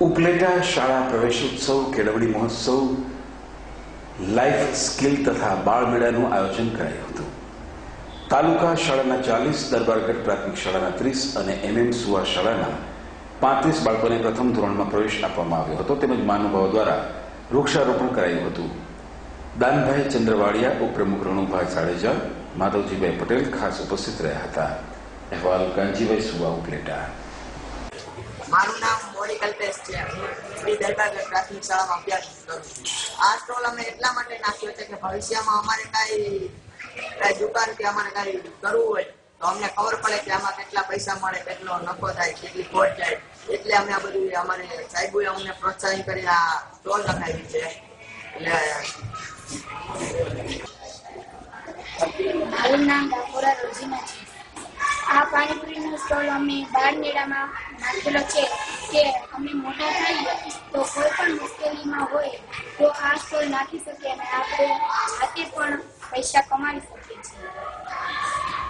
ઉપલેટા શાળા પ્રવેશોત્સવ, કેળવણી મહોત્સવ લાઈફ સ્કિલ તથા બાળ મેળાનું આયોજન કરાયું હતું. તાલુકા શાળાના ચાલીસ, દરબારગઢ પ્રાથમિક શાળાના ત્રીસ અને એમએમ સુવા શાળાના પાંત્રીસ બાળકોને પ્રથમ ધોરણમાં પ્રવેશ આપવામાં આવ્યો હતો. તેમજ મહાનુભાવો દ્વારા વૃક્ષારોપણ કરાયું હતું. દાનભાઈ ચંદ્રવાડિયા, ઉપપ્રમુખ રણુભાઈ સાડેજા, માધવજીભાઈ પટેલ ખાસ ઉપસ્થિત રહ્યા હતા. અહેવાલ કાંજીભાઈ સુવા, ઉપલેટા. મારું નામ શ્રી આ સ્ટોલ અમે એટલા કરી આ સ્ટોલ લગાવી છે. એટલે મારું નામ ડાકોરા સ્ટોલ અમે મેળામાં નાખેલો છે. કે અમે મોટા થઈએ, તો કોઈ પણ મુશ્કેલીમાં હોય, તો આ સ્ટોલ નાખી શકીએ અને આપણે હાથે પણ પૈસા કમાવી શકીએ છીએ.